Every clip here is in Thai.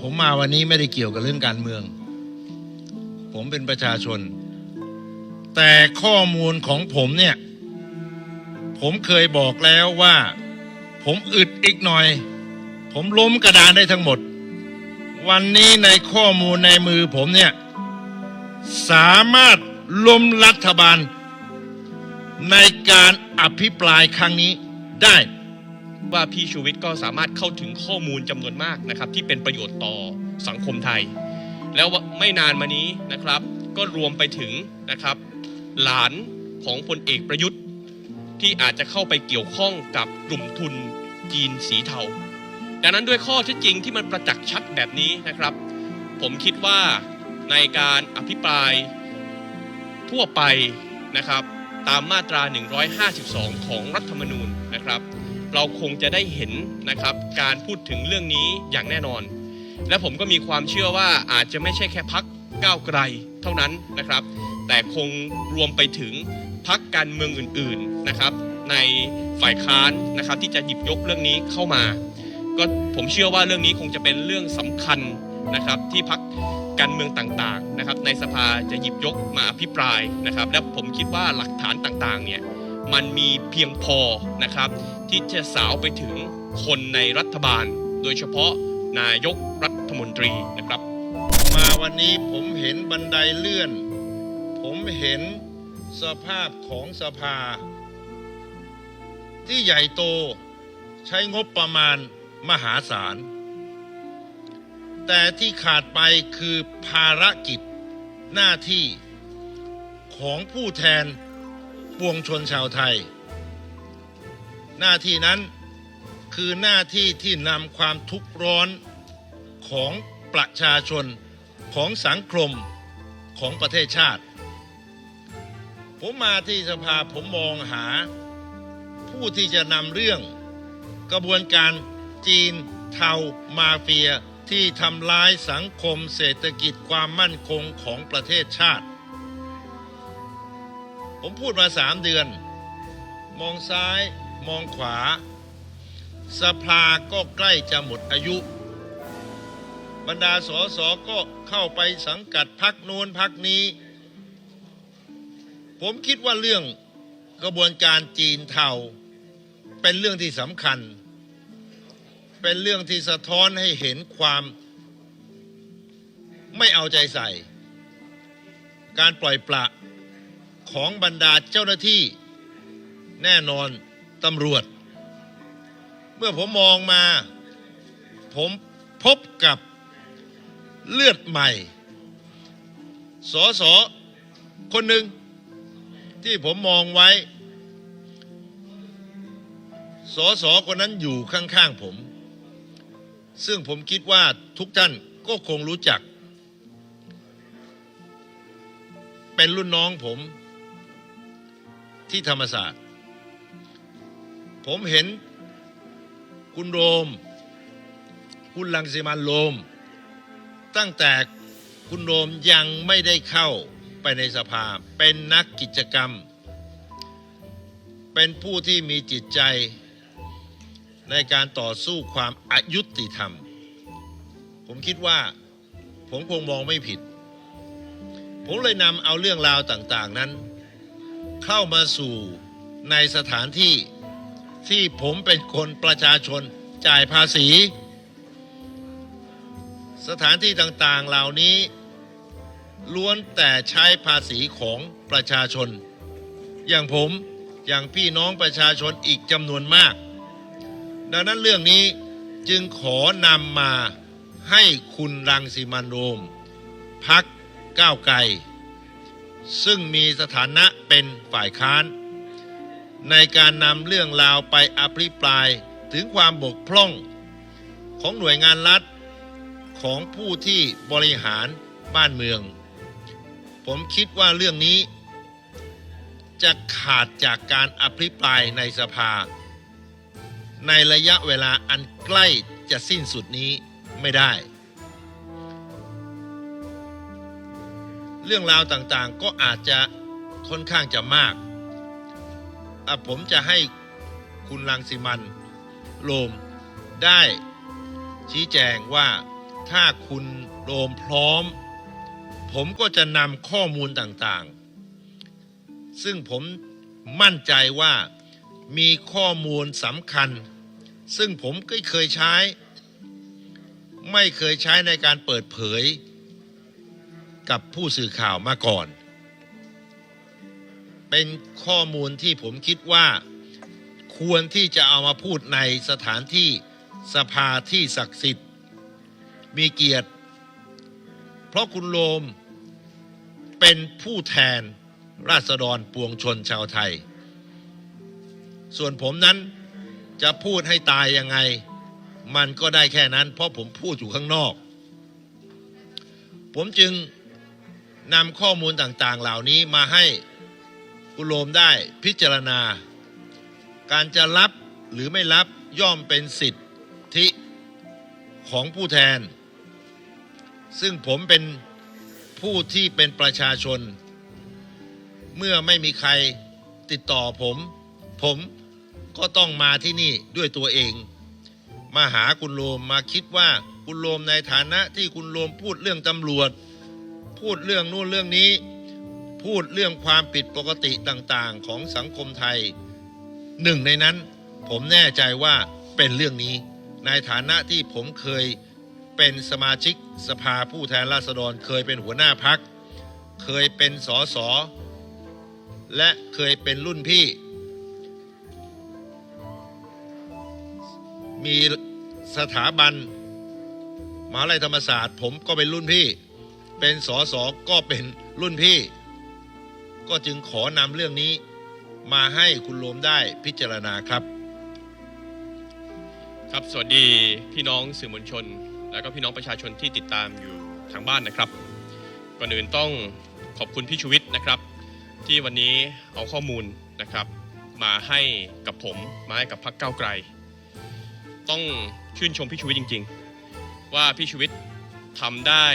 ผมมาวันนี้ไม่ได้เกี่ยวกับเรื่องการเมือง ผมเป็นประชาชน แต่ข้อมูลของผมเนี่ย ผมเคยบอกแล้วว่า ผมอึดอีกหน่อย ผมล้มกระดานได้ทั้งหมด วันนี้ในข้อมูลในมือผมเนี่ย สามารถล้มรัฐบาลในการอภิปรายครั้งนี้ได้ ว่าพี่ชูวิทย์ก็สามารถเข้าถึงข้อมูลจำนวนมากนะครับ ที่เป็นประโยชน์ต่อสังคมไทย แล้วไม่นานมานี้นะครับ ก็รวมไปถึงนะครับ หลานของพลเอกประยุทธ์ที่อาจจะเข้าไปเกี่ยวข้องกับกลุ่มทุนจีนสีเทา ดังนั้นด้วยข้อเท็จจริงที่มันประจักษ์ชัดแบบนี้นะครับ ผมคิดว่าในการอภิปรายทั่วไปนะครับ ตามมาตรา 152 ของรัฐธรรมนูญนะครับ เราคงจะได้เห็นนะครับการพูดถึงเรื่องนี้อย่างแน่นอน และผมก็มีความเชื่อว่าอาจจะไม่ใช่แค่พักก้าวไกลเท่านั้นนะครับ แต่คงรวมไปถึงพักการเมืองอื่นๆนะครับในฝ่ายค้านนะครับที่จะหยิบยกเรื่องนี้เข้ามา ก็ผมเชื่อว่าเรื่องนี้คงจะเป็นเรื่องสำคัญนะครับที่พักการเมืองต่างๆนะครับในสภาจะหยิบยกมาอภิปรายนะครับ และผมคิดว่าหลักฐานต่างๆเนี่ยมันมีเพียงพอนะครับ ที่จะสาวไปถึงคนในรัฐบาล โดยเฉพาะนายกรัฐมนตรีนะครับ มาวันนี้ผมเห็นบันไดเลื่อน ผมเห็นสภาพของสภา ที่ใหญ่โตใช้งบประมาณมหาศาล แต่ที่ขาดไปคือภารกิจหน้าที่ของผู้แทนปวงชนชาวไทย หน้าที่นั้นคือหน้าที่ที่นำความทุกข์ร้อนของประชาชนของสังคมของประเทศชาติ ผมมาที่สภาผมมองหา ผู้ที่จะนำเรื่องกระบวนการจีนเทามาเฟียที่ทำร้ายสังคมเศรษฐกิจความมั่นคงของประเทศชาติ ผมพูดมาสามเดือน มองซ้าย มองขวา สภาก็ใกล้จะหมดอายุ บรรดาสสก็เข้าไปสังกัดพักโน้นพักนี้ ผมคิดว่าเรื่องกระบวนการจีนเทาเป็นเรื่องที่สำคัญ เป็นเรื่องที่สะท้อนให้เห็นความไม่เอาใจใส่ การปล่อยปละของบรรดาเจ้าหน้าที่แน่นอน ตำรวจ เมื่อผมมองมา ผมพบกับเลือดใหม่ สอสอคนหนึ่งที่ผมมองไว้ สอสอคนนั้นอยู่ข้างๆผม ซึ่งผมคิดว่าทุกท่านก็คงรู้จัก เป็นรุ่นน้องผมที่ธรรมศาสตร์ ผมเห็นคุณโรม คุณลังสิมันโรม ตั้งแต่คุณโรมยังไม่ได้เข้าไปในสภา เป็นนักกิจกรรม เป็นผู้ที่มีจิตใจในการต่อสู้ความอายุติธรรม ผมคิดว่าผมคงมองไม่ผิด ผมเลยนำเอาเรื่องราวต่างๆนั้น เข้ามาสู่ในสถานที่ ที่ผมเป็นคนประชาชนจ่ายภาษี สถานที่ต่างๆเหล่านี้ ล้วนแต่ใช้ภาษีของประชาชน อย่างผมอย่างพี่น้องประชาชนอีกจำนวนมาก ดังนั้นเรื่องนี้จึงขอนำมาให้คุณรังสิมันโรมพักก้าวไกล ซึ่งมีสถานะเป็นฝ่ายค้าน ในการนำเรื่องราวไปอภิปรายถึงความบกพร่อง ของหน่วยงานรัฐของผู้ที่บริหารบ้านเมือง ผมคิดว่าเรื่องนี้ จะขาดจากการอภิปรายในสภา ในระยะเวลาอันใกล้จะสิ้นสุดนี้ไม่ได้ เรื่องราวต่างๆก็อาจจะค่อนข้างจะมาก ผมจะให้คุณลังสิมันโรมได้ชี้แจงว่าถ้าคุณโรมพร้อม ผมก็จะนำข้อมูลต่างๆ ซึ่งผมมั่นใจว่ามีข้อมูลสำคัญ ซึ่งผมก็เคยใช้ ไม่เคยใช้ในการเปิดเผย กับผู้สื่อข่าวมาก่อน เป็นข้อมูลที่ผมคิดว่าควรที่จะเอามาพูดในสถานที่สภาที่ศักดิ์สิทธิ์ มีเกียรติ เพราะคุณโรมเป็นผู้แทนราษฎรปวงชนชาวไทย ส่วนผมนั้นจะพูดให้ตายยังไง มันก็ได้แค่นั้น เพราะผมพูดอยู่ข้างนอก ผมจึงนำข้อมูลต่างๆเหล่านี้มาให้ คุณโรมได้พิจารณา การจะรับหรือไม่รับย่อมเป็นสิทธิของผู้แทน ซึ่งผมเป็นผู้ที่เป็นประชาชน เมื่อไม่มีใครติดต่อผม ผมก็ต้องมาที่นี่ด้วยตัวเอง มาหาคุณโรมมาคิดว่าคุณโรมในฐานะที่คุณโรมพูดเรื่องตำรวจ พูดเรื่องนู่นเรื่องนี้ พูดเรื่องความผิดปกติต่างๆ ของสังคมไทย หนึ่งในนั้นผมแน่ใจว่าเป็นเรื่องนี้ ในฐานะที่ผมเคยเป็นสมาชิกสภาผู้แทนราษฎร เคยเป็นหัวหน้าพัก เคยเป็นสสและเคยเป็นรุ่นพี่ มีสถาบันมหาลัยธรรมศาสตร์ ผมก็เป็นรุ่นพี่ เป็นสสก็เป็นรุ่นพี่ ก็จึงขอนำเรื่องนี้มาให้คุณโรมได้พิจารณาครับ ครับสวัสดีพี่น้องสื่อมวลชน แล้วก็พี่น้องประชาชนที่ติดตามอยู่ทางบ้านนะครับก่อนอื่นต้องขอบคุณพี่ชูวิทย์นะครับ ที่วันนี้เอาข้อมูลนะครับ มาให้กับผมมาให้กับพรรคก้าวไกล ต้องชื่นชมพี่ชูวิทย์จริง ๆ ว่าพี่ชูวิทย์ทำได้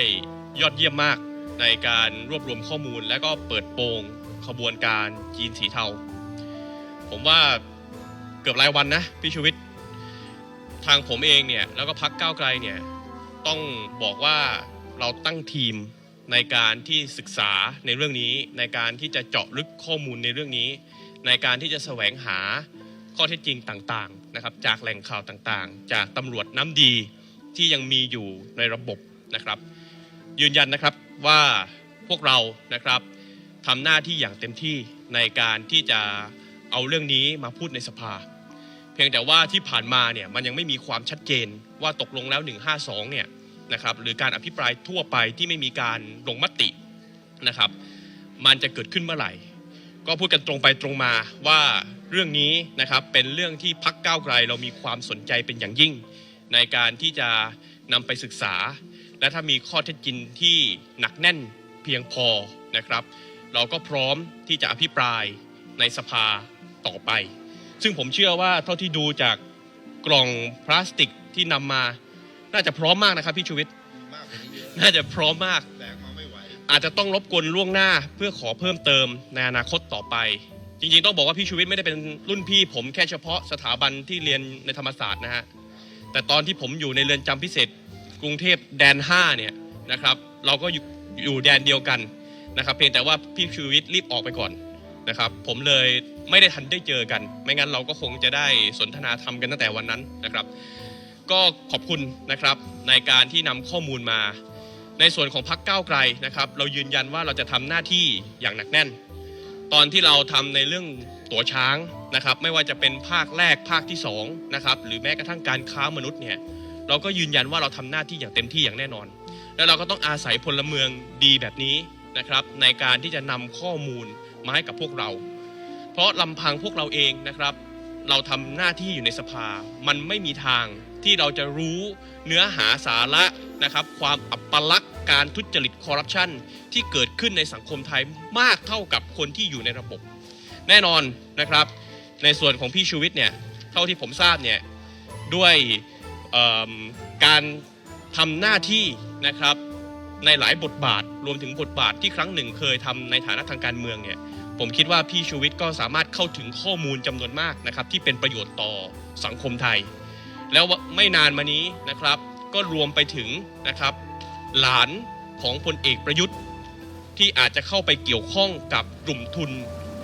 ยอดเยี่ยมมากในการรวบรวมข้อมูลและก็เปิดโปง ขบวนการจีนสีเทา ผมว่าเกือบรายวันนะพี่ชูวิทย์ทางผมเองเนี่ยแล้วก็พักก้าวไกลเนี่ยต้องบอกว่าเราตั้งทีมในการที่ศึกษาในเรื่องนี้ ในการที่จะเจาะลึกข้อมูลในเรื่องนี้ ในการที่จะแสวงหาข้อเท็จจริงต่างๆนะครับ จากแหล่งข่าวต่างๆ จากตำรวจน้ำดีที่ยังมีอยู่ในระบบนะครับ ยืนยันนะครับว่าพวกเรานะครับ ทำหน้าที่อย่างเต็มที่ในการที่จะเอาเรื่องนี้มาพูดในสภา เพียงแต่ว่าที่ผ่านมาเนี่ยมันยังไม่มีความชัดเจนว่าตกลงแล้ว 152 เนี่ยนะครับหรือการอภิปรายทั่วไปที่ไม่มีการลงมตินะครับ มันจะเกิดขึ้นเมื่อไหร่ ก็พูดกันตรงไปตรงมาว่าเรื่องนี้นะครับเป็นเรื่องที่พักก้าวไกลเรามีความสนใจเป็นอย่างยิ่ง ในการที่จะนำไปศึกษา และถ้ามีข้อเท็จจริงที่หนักแน่นเพียงพอนะครับ เราก็พร้อมที่จะอภิปรายในสภาต่อไป ซึ่งผมเชื่อว่าเท่าที่ดูจากกล่องพลาสติกที่นำมา น่าจะพร้อมมากนะครับพี่ชูวิทย์มากกว่านี้เยอะน่าจะพร้อมมาก แบกมาไม่ไหว อาจจะต้องรบกวนล่วงหน้าเพื่อขอเพิ่มเติมในอนาคตต่อไป จริงๆ ต้องบอกว่าพี่ชูวิทย์ไม่ได้เป็นรุ่นพี่ ผมแค่เฉพาะสถาบันที่เรียนในธรรมศาสตร์นะฮะแต่ตอนที่ผมอยู่ในเรือนจำพิเศษ กรุงเทพแดน 5 เนี่ยนะครับ เราก็อยู่อยู่แดนเดียวกัน นะครับเพียงแต่ว่าพี่ชูวิทย์รีบออกไปก่อนนะครับ ผมเลยไม่ได้ทันได้เจอกัน ไม่งั้นเราก็คงจะได้สนทนาธรรมกันตั้งแต่วันนั้นนะครับ ก็ขอบคุณนะครับในการที่นำข้อมูลมา ในส่วนของพักเก้าไกลนะครับ เรายืนยันว่าเราจะทำหน้าที่อย่างหนักแน่น ตอนที่เราทำในเรื่องตั๋วช้างนะครับ ไม่ว่าจะเป็นภาคแรกภาคที่2นะครับหรือแม้กระทั่งการค้ามนุษย์เนี่ยเราก็ยืนยันว่าเราทำหน้าที่อย่างเต็มที่อย่างแน่นอน แล้วเราก็ต้องอาศัยพลเมืองดีแบบนี้ นะครับ ในการที่จะนำข้อมูลมาให้กับพวกเรา เพราะลำพังพวกเราเองนะครับ เราทำหน้าที่อยู่ในสภา มันไม่มีทางที่เราจะรู้เนื้อหาสาระนะครับ ความอัปลักษณ์การทุจริตคอร์รัปชันที่เกิดขึ้นในสังคมไทยมากเท่ากับคนที่อยู่ในระบบ แน่นอนนะครับ ในส่วนของพี่ชูวิทย์เนี่ยเท่าที่ผมทราบเนี่ยด้วยการทำหน้าที่นะครับ ในหลายบทบาท รวมถึงบทบาทที่ครั้งหนึ่งเคยทำในฐานะทางการเมืองเนี่ยผมคิดว่าพี่ชูวิทย์ก็สามารถเข้าถึงข้อมูลจำนวนมากนะครับที่เป็นประโยชน์ต่อสังคมไทย แล้วไม่นานมานี้นะครับก็รวมไปถึงนะครับหลานของพลเอกประยุทธ์ ที่อาจจะเข้าไปเกี่ยวข้องกับกลุ่มทุน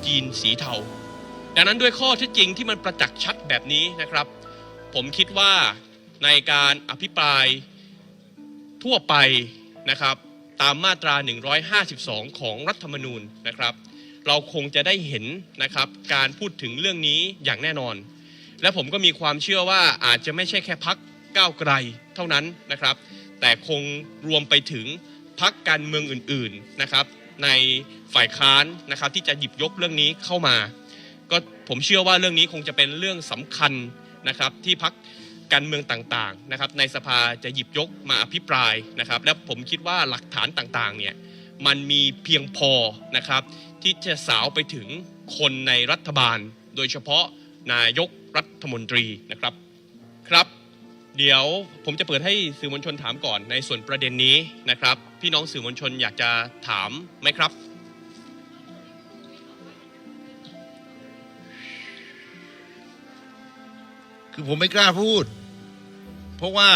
จีนสีเทา ดังนั้นด้วยข้อเท็จจริงที่มันประจักษ์ชัดแบบนี้นะครับ ผมคิดว่าในการอภิปรายทั่วไป นะครับตามมาตรา 152 ของรัฐธรรมนูญนะครับ เราคงจะได้เห็นนะครับการพูดถึงเรื่องนี้อย่างแน่นอน และผมก็มีความเชื่อว่าอาจจะไม่ใช่แค่พักก้าวไกลเท่านั้นนะครับ แต่คงรวมไปถึงพักการเมืองอื่นๆนะครับ ในฝ่ายค้านนะครับที่จะหยิบยกเรื่องนี้เข้ามา ก็ผมเชื่อว่าเรื่องนี้คงจะเป็นเรื่องสำคัญนะครับที่พัก การเมืองต่างๆนะครับในสภาจะหยิบยกมาอภิปรายนะครับ และผมคิดว่าหลักฐานต่างๆเนี่ยมันมีเพียงพอนะครับที่จะสาวไปถึงคนในรัฐบาล โดยเฉพาะนายกรัฐมนตรีนะครับครับ เดี๋ยวผมจะเปิดให้สื่อมวลชนถามก่อนในส่วนประเด็นนี้นะครับ พี่น้องสื่อมวลชนอยากจะถามไหมครับคือผมไม่กล้าพูด เพราะว่า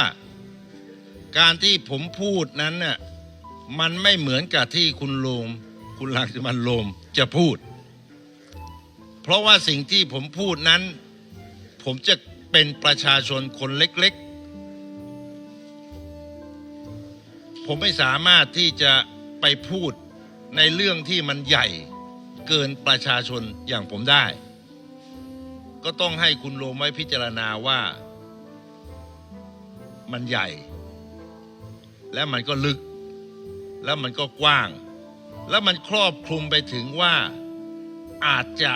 การที่ผมพูดนั้นน่ะมันไม่เหมือนกับที่คุณโลม คุณลังสิมันโลมจะพูด เพราะว่าสิ่งที่ผมพูดนั้น ผมจะเป็นประชาชนคนเล็กๆ ผมไม่สามารถที่จะไปพูดในเรื่องที่มันใหญ่เกินประชาชนอย่างผมได้ ก็ต้องให้คุณโลมไว้พิจารณาว่า มันใหญ่ และมันก็ลึก แล้วมันก็กว้าง แล้วมันครอบคลุมไปถึงว่าอาจจะ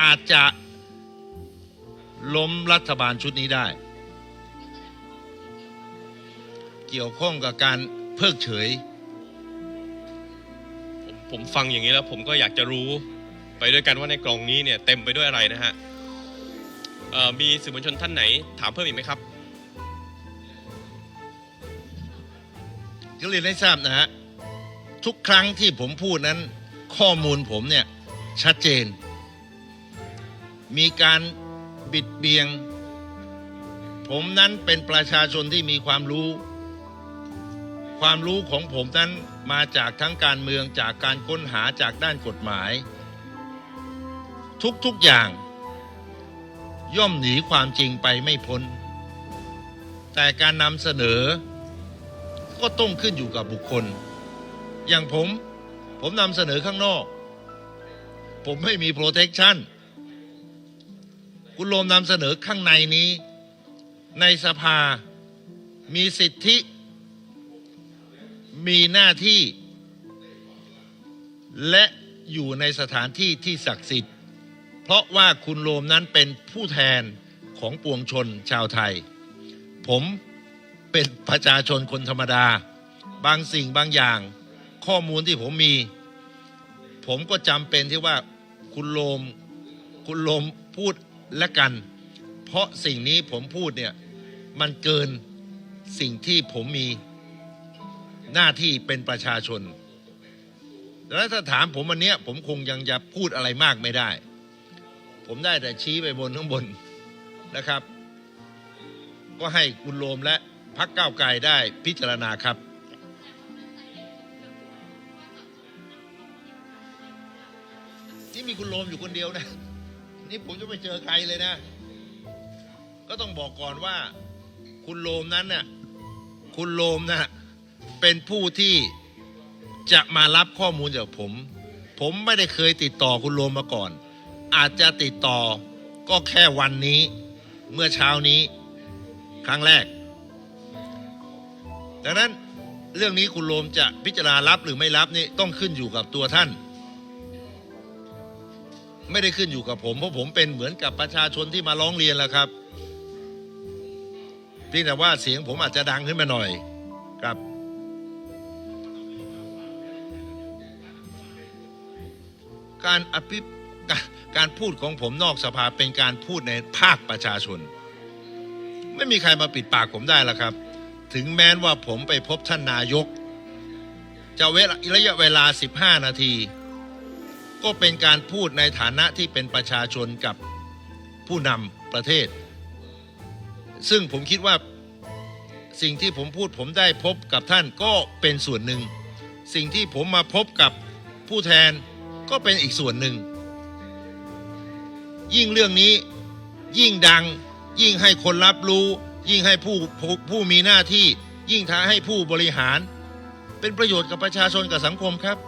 อาจจะล้มรัฐบาลชุดนี้ได้ เกี่ยวข้องกับการเพิกเฉย ผมผมฟังอย่างนี้แล้ว ผมก็อยากจะรู้ไปด้วยกันว่าในกล่องนี้เนี่ยเต็มไปด้วยอะไรนะฮะมีสื่อมวลชนท่านไหน ถามเพิ่มอีกไหมครับ ก็เรียนให้ทราบนะฮะทุกครั้งที่ผมพูดนั้น ข้อมูลผมเนี่ยชัดเจน มีการบิดเบียง ผมนั้นเป็นประชาชนที่มีความรู้ ความรู้ของผมนั้นมาจากทั้งการเมืองจากการค้นหาจากด้านกฎหมาย ทุกๆอย่าง ย่อมหนีความจริงไปไม่พ้น แต่การนำเสนอ ก็ต้องขึ้นอยู่กับบุคคล อย่างผม ผมนำเสนอข้างนอก ผมไม่มี protection คุณโรมนำเสนอข้างในนี้ ในสภามีสิทธิ มีหน้าที่ และอยู่ในสถานที่ที่ศักดิ์สิทธิ์ เพราะว่าคุณโรมนั้นเป็นผู้แทนของปวงชนชาวไทย ผม เป็นประชาชนคนธรรมดา บางสิ่งบางอย่าง ข้อมูลที่ผมมี ผมก็จำเป็นที่ว่าคุณโลมคุณโลมพูดและกัน เพราะสิ่งนี้ผมพูดเนี่ยมันเกินสิ่งที่ผมมีหน้าที่เป็นประชาชน แล้วถ้าถามผมวันนี้ผมคงยังจะพูดอะไรมากไม่ได้ ผมได้แต่ชี้ไปบนข้างบนนะครับ ก็ให้คุณโลมและ พักเก้าไกลได้พิจารณาครับ นี่มีคุณโลมอยู่คนเดียวนะ นี่ผมจะไปเจอใครเลยนะ ก็ต้องบอกก่อนว่า คุณโลมนั้นน่ะคุณโลมนะเป็นผู้ที่จะมารับข้อมูลจากผม ผมไม่ได้เคยติดต่อคุณโลมมาก่อน อาจจะติดต่อก็แค่วันนี้ เมื่อเช้านี้ ครั้งแรก ดังนั้นเรื่องนี้คุณโลมจะพิจารณารับหรือไม่รับนี่ต้องขึ้นอยู่กับตัวท่าน ไม่ได้ขึ้นอยู่กับผมเพราะผมเป็นเหมือนกับประชาชนที่มาร้องเรียนแล้วครับเพียงแต่ว่าเสียงผมอาจจะดังขึ้นมาหน่อยครับการอภิการการพูดของผมนอกสภาเป็นการพูดในภาคประชาชน ไม่มีใครมาปิดปากผมได้แล้วครับ ถึงแม้ว่าผมไปพบท่านนายก จะเวลาระยะเวลา 15 นาที ก็เป็นการพูดในฐานะที่เป็นประชาชนกับผู้นำประเทศ ซึ่งผมคิดว่าสิ่งที่ผมพูดผมได้พบกับท่านก็เป็นส่วนหนึ่ง สิ่งที่ผมมาพบกับผู้แทนก็เป็นอีกส่วนหนึ่ง ยิ่งเรื่องนี้ยิ่งดังยิ่งให้คนรับรู้ ยิ่งให้ผู้ผู้ผู้มีหน้าที่ยิ่งท้าให้ผู้บริหาร เป็นประโยชน์กับประชาชนกับสังคมครับ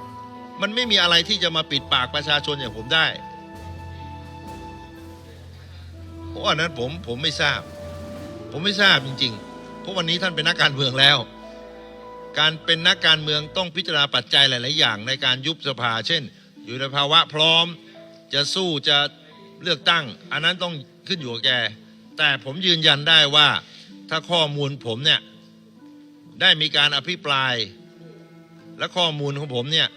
มันไม่มีอะไรที่จะมาปิดปากประชาชนอย่างผมได้เพราะอันนั้นผมผมไม่ทราบ ผมไม่ทราบจริงๆ เพราะวันนี้ท่านเป็นนักการเมืองแล้ว การเป็นนักการเมืองต้องพิจารณาปัจจัยหลาย ๆ อย่างในการยุบสภา เช่น อยู่ในภาวะพร้อมจะสู้จะเลือกตั้ง อันนั้นต้องขึ้นอยู่กับแก แต่ผมยืนยันได้ว่าถ้าข้อมูลผมเนี่ยได้มีการอภิปราย และข้อมูลของผมเนี่ย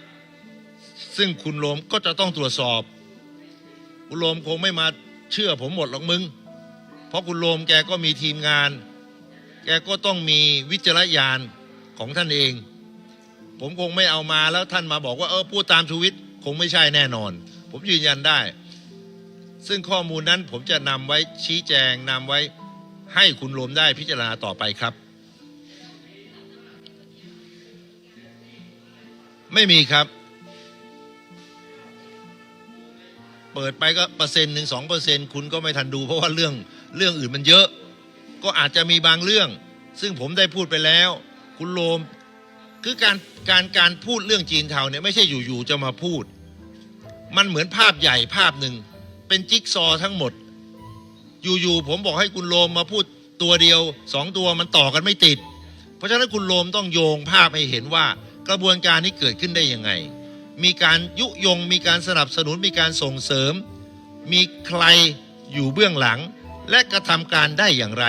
ซึ่งคุณโลมก็จะต้องตรวจสอบ คุณโลมคงไม่มาเชื่อผมหมดหรอกมึง เพราะคุณโลมแกก็มีทีมงาน แกก็ต้องมีวิจารณญาณของท่านเอง ผมคงไม่เอามาแล้วท่านมาบอกว่าเออพูดตามชูวิทย์คงไม่ใช่แน่นอน ผมยืนยันได้ ซึ่งข้อมูลนั้นผมจะนำไว้ชี้แจงนำไว้ให้คุณโลมได้พิจารณาต่อไปครับ ไม่มีครับ เปิดไปก็เปอร์เซ็นต์หนึ่งสองเปอร์เซ็นต์คุณก็ไม่ทันดู เพราะว่าเรื่องเรื่องอื่นมันเยอะ ก็อาจจะมีบางเรื่อง ซึ่งผมได้พูดไปแล้ว คุณโลมคือการการการพูดเรื่องจีนเทาเนี่ยไม่ใช่อยู่ๆจะมาพูด มันเหมือนภาพใหญ่ภาพหนึ่ง เป็นจิ๊กซอทั้งหมด อยู่ๆผมบอกให้คุณโลมมาพูดตัวเดียวสองตัวมันต่อกันไม่ติด เพราะฉะนั้นคุณโลมต้องโยงภาพให้เห็นว่ากระบวนการนี้เกิดขึ้นได้ยังไง มีการยุยง มีการสนับสนุน มีการส่งเสริม มีใครอยู่เบื้องหลัง และกระทำการได้อย่างไร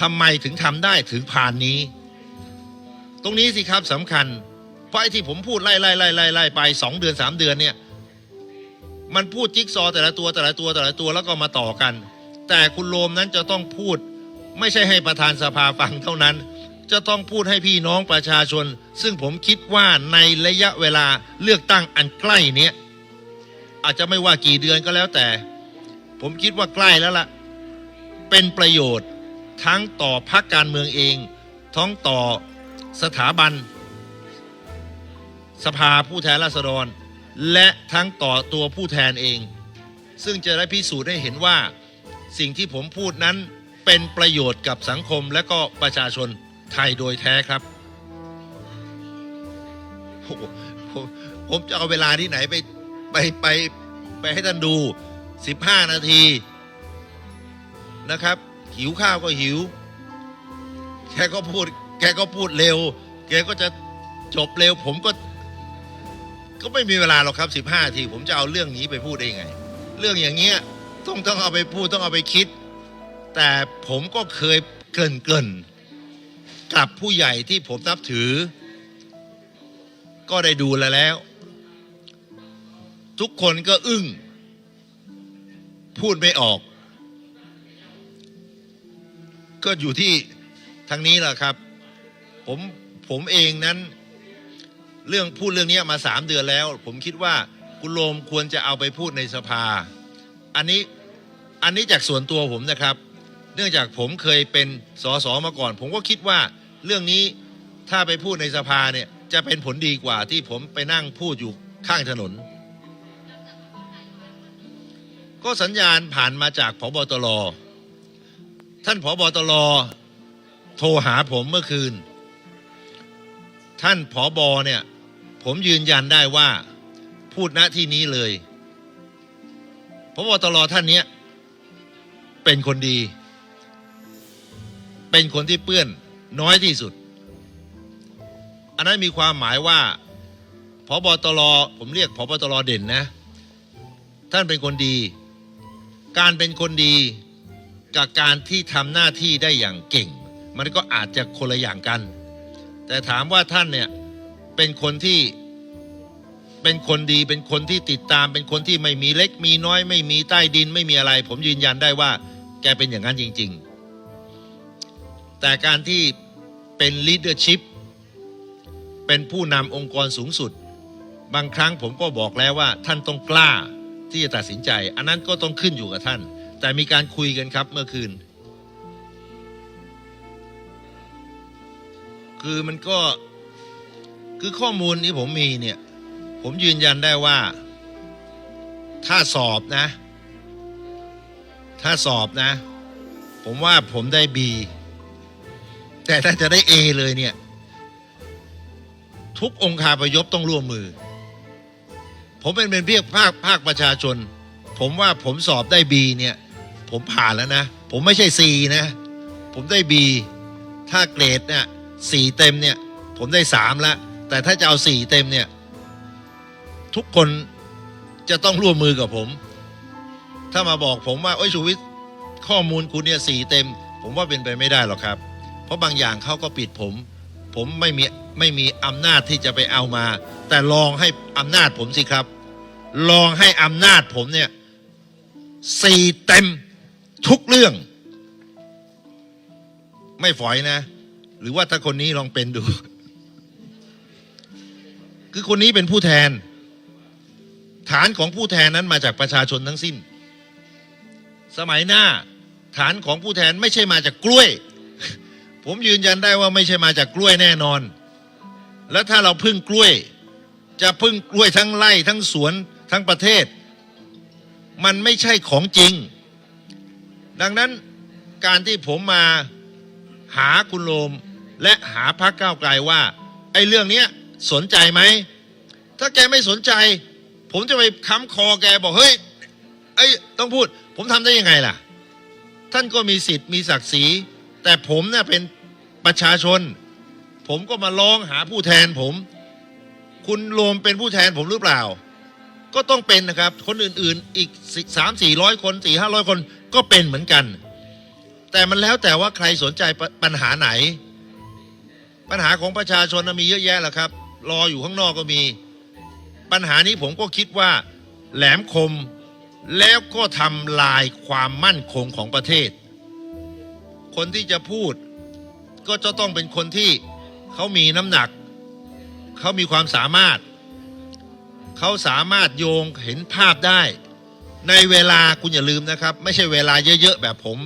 ทำไมถึงทำได้ถึงผ่านนี้ ตรงนี้สิครับสำคัญ เพราะไอ้ที่ผมพูดไล่ไล่ไล่ไล่ไล่ไปสองเดือนสามเดือนเนี่ย มันพูดจิ๊กซอแต่ละตัวแต่ละตัวแต่ละตัวแล้วก็มาต่อกัน แต่คุณโลมนั้นจะต้องพูด ไม่ใช่ให้ประธานสภาฟังเท่านั้น จะต้องพูดให้พี่น้องประชาชน ซึ่งผมคิดว่าในระยะเวลาเลือกตั้งอันใกล้เนี้ยอาจจะไม่ว่ากี่เดือนก็แล้วแต่ ผมคิดว่าใกล้แล้วล่ะ เป็นประโยชน์ทั้งต่อพรรคการเมืองเอง ทั้งต่อสถาบัน สภาผู้แทนราษฎร และทั้งต่อตัวผู้แทนเอง ซึ่งจะได้พิสูจน์ให้เห็นว่าสิ่งที่ผมพูดนั้นเป็นประโยชน์กับสังคมและก็ประชาชนไทยโดยแท้ครับ ผมผมจะเอาเวลาที่ไหนไปไปไปไปให้ท่านดู 15 นาทีนะครับ หิวข้าวก็หิว แกก็พูด แกก็พูดเร็ว แกก็จะจบเร็ว ผมก็ ก็ไม่มีเวลาหรอกครับ 15นาทีผมจะเอาเรื่องนี้ไปพูดได้ไง เรื่องอย่างเงี้ยต้องต้องเอาไปพูดต้องเอาไปคิด แต่ผมก็เคยเกินเกินกับผู้ใหญ่ที่ผมนับถือ ก็ได้ดูแลแล้ว ทุกคนก็อึ้ง พูดไม่ออก ก็อยู่ที่ทางนี้แหละครับ ผมผมเองนั้น เรื่องพูดเรื่องนี้มาสามเดือนแล้ว ผมคิดว่าคุณโรมควรจะเอาไปพูดในสภา อันนี้อันนี้จากส่วนตัวผมนะครับ เนื่องจากผมเคยเป็นสสมาก่อน ผมก็คิดว่าเรื่องนี้ถ้าไปพูดในสภาเนี่ยจะเป็นผลดีกว่าที่ผมไปนั่งพูดอยู่ข้างถนน ก็สัญญาณผ่านมาจากพบตรท่านผบตรโทรหาผมเมื่อคืน ท่านผอบอเนี่ย ผมยืนยันได้ว่าพูดณที่นี้เลยพบตรท่านเนี้ยเป็นคนดี เป็นคนที่เปื้อนน้อยที่สุด อันนั้นมีความหมายว่าพบตรผมเรียกพบตรเด่นนะ ท่านเป็นคนดี การเป็นคนดีกับการที่ทำหน้าที่ได้อย่างเก่ง มันก็อาจจะคนละอย่างกัน แต่ถามว่าท่านเนี่ย เป็นคนที่เป็นคนดีเป็นคนที่ติดตามเป็นคนที่ไม่มีเล็กมีน้อย ไม่มีใต้ดินไม่มีอะไร ผมยืนยันได้ว่า แกเป็นอย่างนั้นจริง ๆ แต่การที่เป็น leadership เป็นผู้นำองค์กรสูงสุด บางครั้งผมก็บอกแล้วว่า ท่านต้องกล้าที่จะตัดสินใจ อันนั้นก็ต้องขึ้นอยู่กับท่าน แต่มีการคุยกันครับเมื่อคืน คือมันก็ คือข้อมูลที่ผมมีเนี่ย ผมยืนยันได้ว่า ถ้าสอบนะ ถ้าสอบนะ ผมว่าผมได้ B แต่ถ้าจะได้ A เลยเนี่ย ทุกองค์คาพยพต้องร่วมมือ ผมเป็นเป็นเพียงภาคภาคประชาชน ผมว่าผมสอบได้ B เนี่ย ผมผ่านแล้วนะ ผมไม่ใช่ C นะ ผมได้ B ถ้าเกรดเนี่ยสี่เต็มเนี่ย ผมได้สามแล้ว แต่ถ้าจะเอาสี่เต็มเนี่ย ทุกคนจะต้องร่วมมือกับผม ถ้ามาบอกผมว่าโอ้ยชูวิทย์ข้อมูลคุณเนี่ยสี่เต็ม ผมว่าเป็นไปไม่ได้หรอกครับ เพราะบางอย่างเขาก็ปิดผม ผมไม่มีไม่มีอำนาจที่จะไปเอามา แต่ลองให้อำนาจผมสิครับ ลองให้อำนาจผมเนี่ยสี่เต็มทุกเรื่อง ไม่ฝอยนะ หรือว่าถ้าคนนี้ลองเป็นดู คือคนนี้เป็นผู้แทน ฐานของผู้แทนนั้นมาจากประชาชนทั้งสิ้น สมัยหน้าฐานของผู้แทนไม่ใช่มาจากกล้วย ผมยืนยันได้ว่าไม่ใช่มาจากกล้วยแน่นอน แล้วถ้าเราพึ่งกล้วย จะพึ่งกล้วยทั้งไร่ทั้งสวนทั้งประเทศ มันไม่ใช่ของจริง ดังนั้นการที่ผมมาหาคุณโลมและหาพรรคก้าวไกลว่าไอ้เรื่องเนี้ย สนใจไหม ถ้าแกไม่สนใจ ผมจะไปค้ำคอแกบอกเฮ้ยไอ้ต้องพูด ผมทำได้ยังไงล่ะ ท่านก็มีสิทธิ์มีศักดิ์ศรี แต่ผมเนี่ยเป็นประชาชน ผมก็มาร้องหาผู้แทนผม คุณโลมเป็นผู้แทนผมหรือเปล่า ก็ต้องเป็นนะครับ คนอื่นๆ อีกสามสี่ร้อยคนสี่ห้าร้อยคนก็เป็นเหมือนกัน แต่มันแล้วแต่ว่าใครสนใจปปัญหาไหน ปัญหาของประชาชนมีเยอะแยะแหละครับ รออยู่ข้างนอกก็มี ปัญหานี้ผมก็คิดว่า แหลมคมแล้วก็ทำลายความมั่นคงของประเทศ คนที่จะพูดก็จะต้องเป็นคนที่เขามีน้ำหนัก เขามีความสามารถ เขาสามารถโยงเห็นภาพได้ ในเวลาคุณอย่าลืมนะครับ ไม่ใช่เวลาเยอะ ๆ แบบผม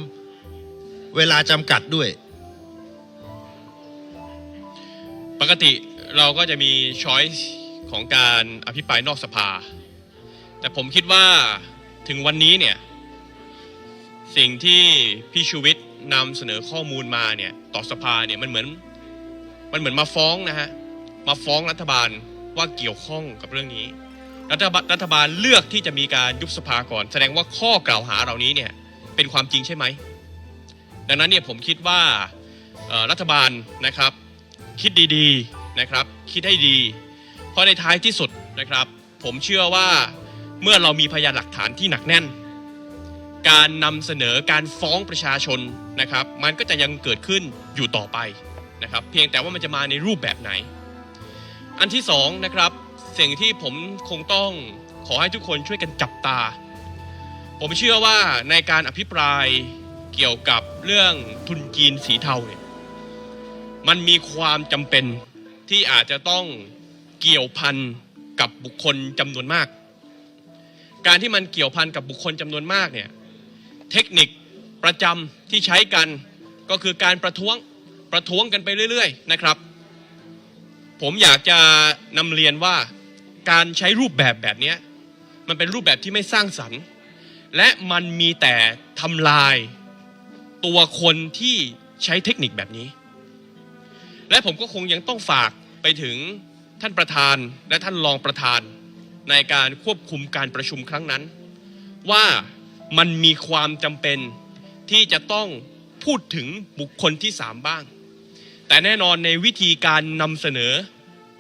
เวลาจำกัดด้วย ปกติ เราก็จะมีช้อยส์ของการอภิปรายนอกสภา แต่ผมคิดว่าถึงวันนี้เนี่ย สิ่งที่พี่ชูวิทย์นำเสนอข้อมูลมาเนี่ยต่อสภาเนี่ยมันเหมือนมันเหมือนมาฟ้องนะฮะมาฟ้องรัฐบาลว่าเกี่ยวข้องกับเรื่องนี้ รัฐบาลรัฐบาลเลือกที่จะมีการยุบสภาก่อน แสดงว่าข้อกล่าวหาเหล่านี้เนี่ยเป็นความจริงใช่ไหมดังนั้นเนี่ยผมคิดว่ารัฐบาลนะครับคิดดีๆ นะครับ คิดให้ดี เพราะในท้ายที่สุดนะครับ ผมเชื่อว่าเมื่อเรามีพยานหลักฐานที่หนักแน่น การนำเสนอการฟ้องประชาชนนะครับ มันก็จะยังเกิดขึ้นอยู่ต่อไปนะครับ เพียงแต่ว่ามันจะมาในรูปแบบไหน อันที่สองนะครับสิ่งที่ผมคงต้องขอให้ทุกคนช่วยกันจับตา ผมเชื่อว่าในการอภิปรายเกี่ยวกับเรื่องทุนจีนสีเทาเนี่ยมันมีความจำเป็น ที่อาจจะต้องเกี่ยวพันกับบุคคลจำนวนมาก การที่มันเกี่ยวพันกับบุคคลจำนวนมากเนี่ยเทคนิคประจำที่ใช้กันก็คือการประท้วงประท้วงกันไปเรื่อย ๆ นะครับ ผมอยากจะนำเรียนว่าการใช้รูปแบบแบบนี้มันเป็นรูปแบบที่ไม่สร้างสรรค์ และมันมีแต่ทำลายตัวคนที่ใช้เทคนิคแบบนี้ และผมก็คงยังต้องฝาก ไปถึงท่านประธานและท่านรองประธานในการควบคุมการประชุมครั้งนั้น ว่ามันมีความจำเป็นที่จะต้องพูดถึงบุคคลที่สามบ้าง แต่แน่นอนในวิธีการนำเสนอ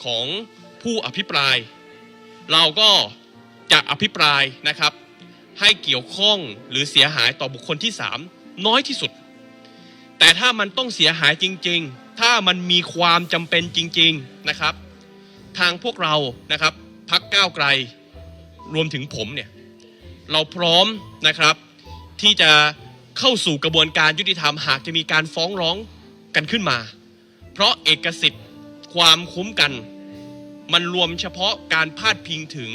ของผู้อภิปราย เราก็จะอภิปรายนะครับ ให้เกี่ยวข้องหรือเสียหายต่อบุคคลที่สามน้อยที่สุด แต่ถ้ามันต้องเสียหายจริง ๆ ถ้ามันมีความจำเป็นจริง ๆนะครับ ทางพวกเรานะครับพักก้าวไกลรวมถึงผมเนี่ยเราพร้อมนะครับที่จะเข้าสู่กระบวนการยุติธรรมหากจะมีการฟ้องร้องกันขึ้นมา เพราะเอกสิทธิ์ความคุ้มกัน มันรวมเฉพาะการพาดพิงถึง